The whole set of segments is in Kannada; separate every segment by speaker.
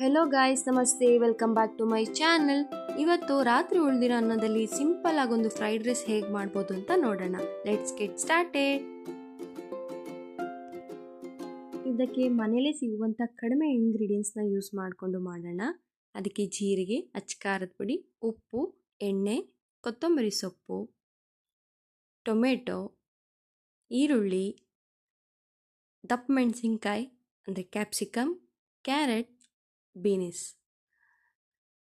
Speaker 1: ಹೆಲೋ ಗಾಯ್ಸ್ ನಮಸ್ತೆ. Welcome back to my channel ಇವತ್ತು ರಾತ್ರಿ ಉಳಿದಿರೋ ಅನ್ನದಲ್ಲಿ ಸಿಂಪಲ್ ಆಗೊಂದು ಫ್ರೈಡ್ ರೈಸ್ ಹೇಗೆ ಮಾಡ್ಬೋದು ಅಂತ ನೋಡೋಣ. ಲೆಟ್ಸ್ ಗೆಟ್ ಸ್ಟಾರ್ಟೆಡ್ ಇದಕ್ಕೆ ಮನೆಯಲ್ಲೇ ಸಿಗುವಂಥ ಕಡಿಮೆ ಇಂಗ್ರೀಡಿಯೆಂಟ್ಸ್ನ ಯೂಸ್ ಮಾಡಿಕೊಂಡು ಮಾಡೋಣ. ಅದಕ್ಕೆ ಜೀರಿಗೆ ಅಚ್ಕಾರದ ಪುಡಿ, ಉಪ್ಪು, ಎಣ್ಣೆ, ಕೊತ್ತಂಬರಿ ಸೊಪ್ಪು, ಟೊಮೆಟೊ, ಈರುಳ್ಳಿ, ದಪ್ಪ ಮೆಣಸಿನ್ಕಾಯಿ, ಅಂದರೆ ಕ್ಯಾಪ್ಸಿಕಮ್ ಕ್ಯಾರೆಟ್ ಬೀನಿಸ್.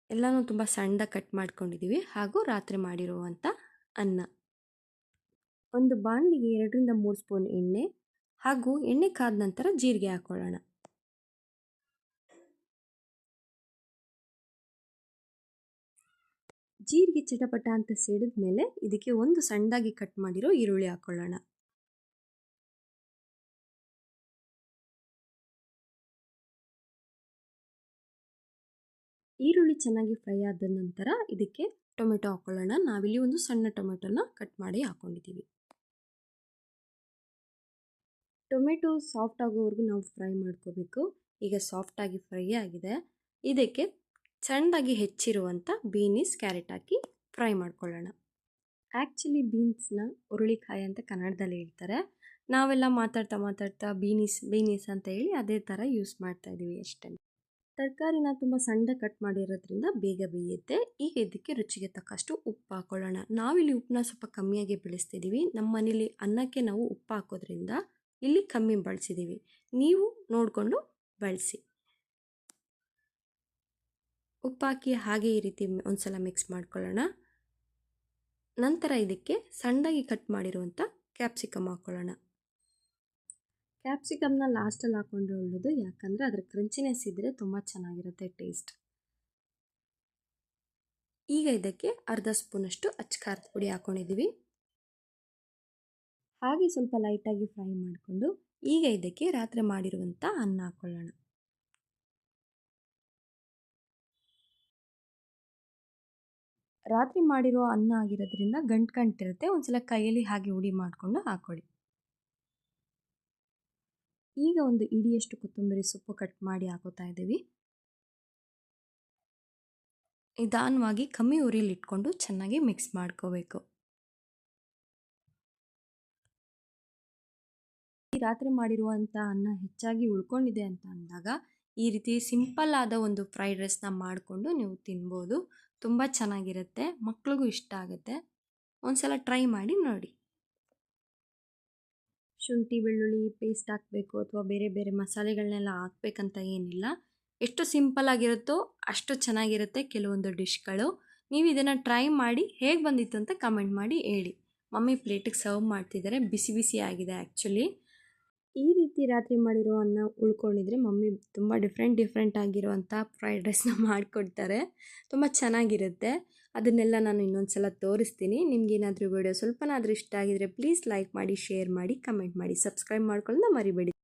Speaker 1: ಎಲ್ಲನೂ ತುಂಬ ಸಣ್ಣದಾಗಿ ಕಟ್ ಮಾಡ್ಕೊಂಡಿದ್ದೀವಿ ಹಾಗೂ ರಾತ್ರಿ ಮಾಡಿರುವಂಥ ಅನ್ನ. ಒಂದು ಬಾಣಲಿಗೆ ಎರಡರಿಂದ ಮೂರು ಸ್ಪೂನ್ ಎಣ್ಣೆ ಹಾಗೂ ಎಣ್ಣೆ ಕಾದ ನಂತರ ಜೀರಿಗೆ ಹಾಕ್ಕೊಳ್ಳೋಣ ಜೀರಿಗೆ ಚಟಪಟ ಅಂತ ಸೇಡಿದ ಮೇಲೆ ಇದಕ್ಕೆ ಒಂದು ಸಣ್ಣದಾಗಿ ಕಟ್ ಮಾಡಿರೋ ಈರುಳ್ಳಿ ಹಾಕೊಳ್ಳೋಣ. ಈರುಳ್ಳಿ ಚೆನ್ನಾಗಿ ಫ್ರೈ ಆದ ನಂತರ ಇದಕ್ಕೆ ಟೊಮೆಟೊ ಹಾಕೊಳ್ಳೋಣ. ನಾವಿಲ್ಲಿ ಒಂದು ಸಣ್ಣ ಟೊಮೆಟೊನ ಕಟ್ ಮಾಡಿ ಹಾಕೊಂಡಿದ್ದೀವಿ. ಟೊಮೆಟೊ ಸಾಫ್ಟ್ ಆಗೋವರೆಗೂ ನಾವು ಫ್ರೈ ಮಾಡ್ಕೋಬೇಕು. ಈಗ ಸಾಫ್ಟಾಗಿ ಫ್ರೈ ಆಗಿದೆ. ಇದಕ್ಕೆ ಚೆಂದಾಗಿ ಹೆಚ್ಚಿರುವಂಥ ಬೀನೀಸ್, ಕ್ಯಾರೆಟ್ ಹಾಕಿ ಫ್ರೈ ಮಾಡ್ಕೊಳ್ಳೋಣ. ಆ್ಯಕ್ಚುಲಿ ಬೀನ್ಸ್ನ ಹುರುಳಿಕಾಯಿ ಅಂತ ಕನ್ನಡದಲ್ಲಿ ಹೇಳ್ತಾರೆ. ನಾವೆಲ್ಲ ಮಾತಾಡ್ತಾ ಮಾತಾಡ್ತಾ ಬೀನೀಸ್ ಬೀನೀಸ್ ಅಂತ ಹೇಳಿ ಅದೇ ಥರ ಯೂಸ್ ಮಾಡ್ತಾ ಇದ್ದೀವಿ ಅಷ್ಟೇ. ತರಕಾರಿನ ತುಂಬ ಸಣ್ಣ ಕಟ್ ಮಾಡಿರೋದ್ರಿಂದ ಬೇಗ ಬೇಯುತ್ತೆ. ಈಗ ಇದಕ್ಕೆ ರುಚಿಗೆ ತಕ್ಕಷ್ಟು ಉಪ್ಪು ಹಾಕೊಳ್ಳೋಣ. ನಾವಿಲ್ಲಿ ಉಪ್ಪನ್ನ ಸ್ವಲ್ಪ ಕಮ್ಮಿಯಾಗಿ ಬೆಳೆಸ್ತಿದ್ದೀವಿ ನಮ್ಮ ಮನೇಲಿ ಅನ್ನಕ್ಕೆ ನಾವು ಉಪ್ಪು ಹಾಕೋದ್ರಿಂದ ಇಲ್ಲಿ ಕಮ್ಮಿ ಬಳಸಿದ್ದೀವಿ ನೀವು ನೋಡಿಕೊಂಡು ಬಳಸಿ. ಉಪ್ಪಾಕಿ ಹಾಗೆ ಈ ರೀತಿ ಒಂದ್ಸಲ ಮಿಕ್ಸ್ ಮಾಡ್ಕೊಳ್ಳೋಣ. ನಂತರ ಇದಕ್ಕೆ ಸಣ್ಣದಾಗಿ ಕಟ್ ಮಾಡಿರುವಂಥ ಕ್ಯಾಪ್ಸಿಕಮ್ ಹಾಕ್ಕೊಳ್ಳೋಣ ಕ್ಯಾಪ್ಸಿಕಮ್ನ ಲಾಸ್ಟಲ್ಲಿ ಹಾಕೊಂಡ್ರೆ ಒಳ್ಳೋದು. ಯಾಕಂದರೆ ಅದರ ಕ್ರಂಚಿನೆಸ್ ಇದ್ದರೆ ತುಂಬ ಚೆನ್ನಾಗಿರುತ್ತೆ ಟೇಸ್ಟ್ ಈಗ ಇದಕ್ಕೆ ಅರ್ಧ ಸ್ಪೂನಷ್ಟು ಅಚ್ಚಕಾರದ ಪುಡಿ ಹಾಕ್ಕೊಂಡಿದ್ದೀವಿ ಹಾಗೆ ಸ್ವಲ್ಪ ಲೈಟಾಗಿ ಫ್ರೈ ಮಾಡಿಕೊಂಡು ಈಗ ಇದಕ್ಕೆ ರಾತ್ರಿ ಮಾಡಿರುವಂಥ ಅನ್ನ ಹಾಕ್ಕೊಳ್ಳೋಣ ರಾತ್ರಿ ಮಾಡಿರೋ ಅನ್ನ ಆಗಿರೋದ್ರಿಂದ ಗಂಟು ಗಂಟಿರುತ್ತೆ ಒಂದ್ಸಲ ಕೈಯಲ್ಲಿ ಹಾಗೆ ಉಡಿ ಮಾಡಿಕೊಂಡು ಹಾಕೊಳ್ಳಿ. ಈಗ ಒಂದು ಇಡಿಯಷ್ಟು ಕೊತ್ತಂಬರಿ ಸೊಪ್ಪು ಕಟ್ ಮಾಡಿ ಹಾಕೋತಾ ಇದ್ದೀವಿ. ನಿಧಾನವಾಗಿ ಕಮ್ಮಿ ಉರಿಯಲ್ಲಿ ಇಟ್ಕೊಂಡು ಚೆನ್ನಾಗಿ ಮಿಕ್ಸ್ ಮಾಡ್ಕೋಬೇಕು. ಈ ರಾತ್ರಿ ಮಾಡಿರುವಂಥ ಅನ್ನ ಹೆಚ್ಚಾಗಿ ಉಳ್ಕೊಂಡಿದೆ ಅಂತ ಅಂದಾಗ ಈ ರೀತಿ ಸಿಂಪಲ್ ಆದ ಒಂದು ಫ್ರೈಡ್ ರೈಸ್ನ ಮಾಡಿಕೊಂಡು ನೀವು ತಿನ್ಬೋದು. ತುಂಬ ಚೆನ್ನಾಗಿರುತ್ತೆ, ಮಕ್ಳಿಗೂ ಇಷ್ಟ ಆಗುತ್ತೆ. ಒಂದು ಸಲ ಟ್ರೈ ಮಾಡಿ ನೋಡಿ. ಶುಂಠಿ, ಬೆಳ್ಳುಳ್ಳಿ ಪೇಸ್ಟ್ ಹಾಕಬೇಕು ಅಥವಾ ಬೇರೆ ಬೇರೆ ಮಸಾಲೆಗಳನ್ನೆಲ್ಲ ಹಾಕ್ಬೇಕಂತ ಏನಿಲ್ಲ. ಎಷ್ಟು ಸಿಂಪಲ್ ಆಗಿರುತ್ತೋ ಅಷ್ಟು ಚೆನ್ನಾಗಿರುತ್ತೆ ಕೆಲವೊಂದು ಡಿಶ್ಗಳು ನೀವು ಇದನ್ನು ಟ್ರೈ ಮಾಡಿ ಹೇಗೆ ಬಂದಿತ್ತು ಅಂತ ಕಮೆಂಟ್ ಮಾಡಿ ಹೇಳಿ. ಮಮ್ಮಿ ಪ್ಲೇಟಿಗೆ ಸರ್ವ್ ಮಾಡ್ತಿದ್ದಾರೆ ಬಿಸಿ ಬಿಸಿ ಆಗಿದೆ ಆ್ಯಕ್ಚುಲಿ ಈ ರೀತಿ ರಾತ್ರಿ ಮಾಡಿರೋ ಅನ್ನ ಉಳ್ಕೊಂಡಿದ್ರೆ ಮಮ್ಮಿ ತುಂಬ ಡಿಫ್ರೆಂಟ್ ಡಿಫ್ರೆಂಟ್ ಆಗಿರುವಂಥ ಫ್ರೈಡ್ ರೈಸ್ನ ಮಾಡಿಕೊಡ್ತಾರೆ. ತುಂಬ ಚೆನ್ನಾಗಿರುತ್ತೆ. ಅದನ್ನೆಲ್ಲ ನಾನು ಇನ್ನೊಂದು ಸಲ ತೋರಿಸ್ತೀನಿ. ನಿಮಗೇನಾದರೂ ವಿಡಿಯೋ ಸ್ವಲ್ಪನಾದರೂ ಇಷ್ಟ ಆಗಿದರೆ ಪ್ಲೀಸ್ ಲೈಕ್ ಮಾಡಿ ಶೇರ್ ಮಾಡಿ ಕಮೆಂಟ್ ಮಾಡಿ ಸಬ್ಸ್ಕ್ರೈಬ್ ಮಾಡ್ಕೊಳ್ಳೋದು ಮರಿಬೇಡಿ.